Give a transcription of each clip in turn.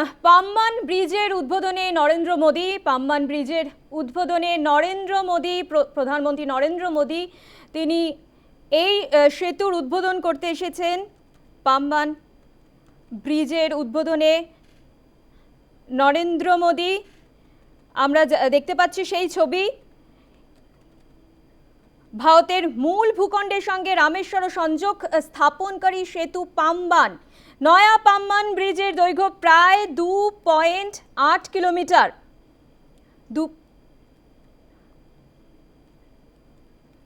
আহ, পাম্বান ব্রিজের উদ্বোধনে নরেন্দ্র মোদী পাম্বান ব্রিজের উদ্বোধনে নরেন্দ্র মোদী প্র- প্রধানমন্ত্রী নরেন্দ্র মোদী তিনি এই সেতুর উদ্বোধন করতে এসেছেন। পাম্বান ব্রিজের উদ্বোধনে নরেন্দ্র মোদী আমরা দেখতে পাচ্ছি সেই ছবি। ভারতের মূল ভূখণ্ডের সঙ্গে রামেশ্বর সংযোগ স্থাপনকারী সেতু পাম্বান। নয়া পাম্বান ব্রিজের দৈর্ঘ্য প্রায় দু পয়েন্ট আট কিলোমিটার। দু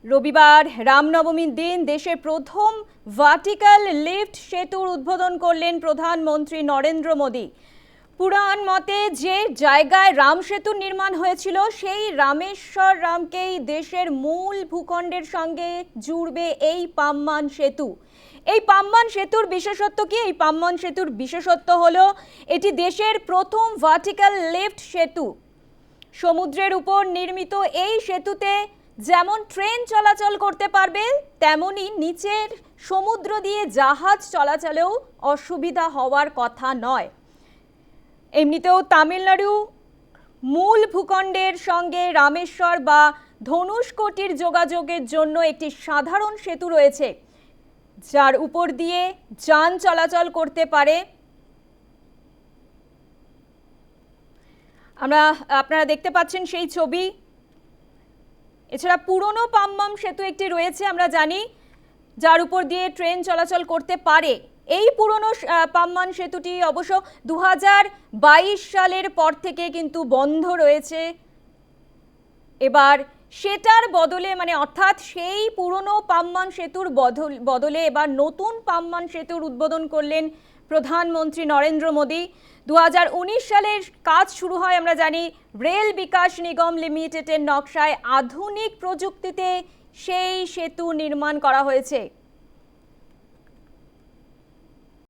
রবিবার রামনবমীর দিন দেশের প্রথম ভার্টিক্যাল লিফট সেতুর উদ্বোধন করলেন প্রধানমন্ত্রী নরেন্দ্র মোদী। পুরাণ মতে যে জায়গায় রাম সেতু নির্মাণ হয়েছিল, সেই রামেশ্বর রামকেই দেশের মূল ভূখণ্ডের সঙ্গে জুড়বে এই পাম্বান সেতু। এই পাম্বান সেতুর বিশেষত্ব কি? এই পাম্বান সেতুর বিশেষত্ব হলো, এটি দেশের প্রথম ভার্টিক্যাল লিফট সেতু। সমুদ্রের উপর নির্মিত এই সেতুতে যেমন ট্রেন চলাচল করতে পারবে, তেমনি নিচের সমুদ্র দিয়ে জাহাজ চলাচলেও অসুবিধা হওয়ার কথা নয়। এমনিতেও তামিলনাড়ু মূল ভূখণ্ডের সঙ্গে রামেশ্বর বা ধনুষ্কোটির যোগাযোগের জন্য একটি সাধারণ সেতু রয়েছে, যার উপর দিয়ে যান চলাচল করতে পারে। আমরা, আপনারা দেখতে পাচ্ছেন সেই ছবি। এছাড়া পুরনো পাম্বাম সেতু একটি রয়েছে, আমরা জানি, যার উপর দিয়ে ট্রেন চলাচল করতে পারে। এই পুরনো আহ, পাম্বান সেতুটি অবশ্য দু হাজার বাইশ সালের পর থেকে কিন্তু বন্ধ রয়েছে। এবার সেটার বদলে মানে অর্থাৎ সেই পুরনো পাম্বান সেতুর বদল এবার নতুন পাম্বান সেতুর উদ্বোধন করলেন প্রধানমন্ত্রী নরেন্দ্র মোদী। দু হাজার উনিশ সালের কাজ শুরু হয় আমরা জানি রেল বিকাশ নিগম লিমিটেডের নকশায় আধুনিক প্রযুক্তিতে সেই সেতু নির্মাণ করা হয়েছে।